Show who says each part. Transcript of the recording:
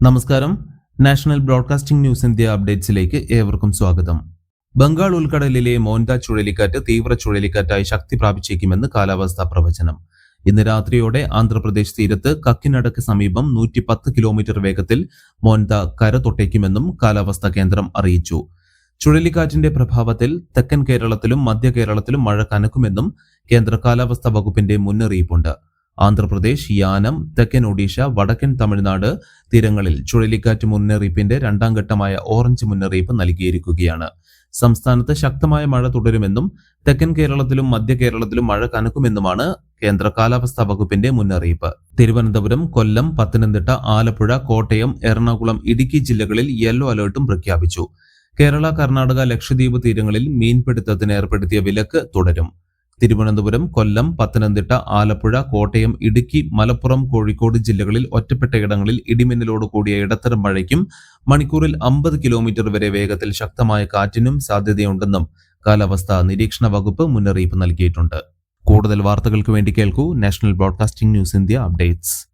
Speaker 1: നമസ്കാരം. National broadcasting news India അപ്ഡേറ്റ്സിലേക്ക് ഏവർക്കും സ്വാഗതം. ബംഗാൾ ഉൾക്കടലിലെ മോൻത ചുഴലിക്കാറ്റ് തീവ്ര ചുഴലിക്കാറ്റായി ശക്തി പ്രാപിച്ചേക്കുമെന്ന് കാലാവസ്ഥാ പ്രവചനം. ഇന്ന് രാത്രിയോടെ ആന്ധ്രാപ്രദേശ് തീരത്ത് കക്കിനടക്ക് സമീപം നൂറ്റി പത്ത് കിലോമീറ്റർ വേഗത്തിൽ മോൻത കര തൊട്ടേക്കുമെന്നും കാലാവസ്ഥാ കേന്ദ്രം അറിയിച്ചു. ചുഴലിക്കാറ്റിന്റെ പ്രഭാവത്തിൽ തെക്കൻ കേരളത്തിലും മധ്യ കേരളത്തിലും മഴ കനക്കുമെന്നും കേന്ദ്ര കാലാവസ്ഥാ വകുപ്പിന്റെ മുന്നറിയിപ്പുണ്ട്. ആന്ധ്രാപ്രദേശ് യാനം തെക്കൻ ഒഡീഷ വടക്കൻ തമിഴ്നാട് തീരങ്ങളിൽ ചുഴലിക്കാറ്റ് മുന്നറിയിപ്പിന്റെ രണ്ടാം ഘട്ടമായ ഓറഞ്ച് മുന്നറിയിപ്പ് നൽകിയിരിക്കുകയാണ്. സംസ്ഥാനത്ത് ശക്തമായ മഴ തുടരുമെന്നും തെക്കൻ കേരളത്തിലും മധ്യ കേരളത്തിലും മഴ കനക്കുമെന്നുമാണ് കേന്ദ്ര കാലാവസ്ഥാ വകുപ്പിന്റെ മുന്നറിയിപ്പ്. തിരുവനന്തപുരം കൊല്ലം പത്തനംതിട്ട ആലപ്പുഴ കോട്ടയം എറണാകുളം ഇടുക്കി ജില്ലകളിൽ യെല്ലോ അലേർട്ടും പ്രഖ്യാപിച്ചു. കേരള കർണാടക ലക്ഷദ്വീപ് തീരങ്ങളിൽ മീൻപിടുത്തത്തിന് ഏർപ്പെടുത്തിയ വിലക്ക് തുടരും. തിരുവനന്തപുരം കൊല്ലം പത്തനംതിട്ട ആലപ്പുഴ കോട്ടയം ഇടുക്കി മലപ്പുറം കോഴിക്കോട് ജില്ലകളിൽ ഒറ്റപ്പെട്ട ഇടങ്ങളിൽ ഇടിമിന്നലോട് കൂടിയ ഇടത്തരം മഴയ്ക്കും മണിക്കൂറിൽ അമ്പത് കിലോമീറ്റർ വരെ വേഗത്തിൽ ശക്തമായ കാറ്റിനും സാധ്യതയുണ്ടെന്നും കാലാവസ്ഥാ നിരീക്ഷണ വകുപ്പ് മുന്നറിയിപ്പ് നൽകിയിട്ടുണ്ട്. കൂടുതൽ വാർത്തകൾക്ക് വേണ്ടി കേൾക്കൂ national broadcasting news India updates.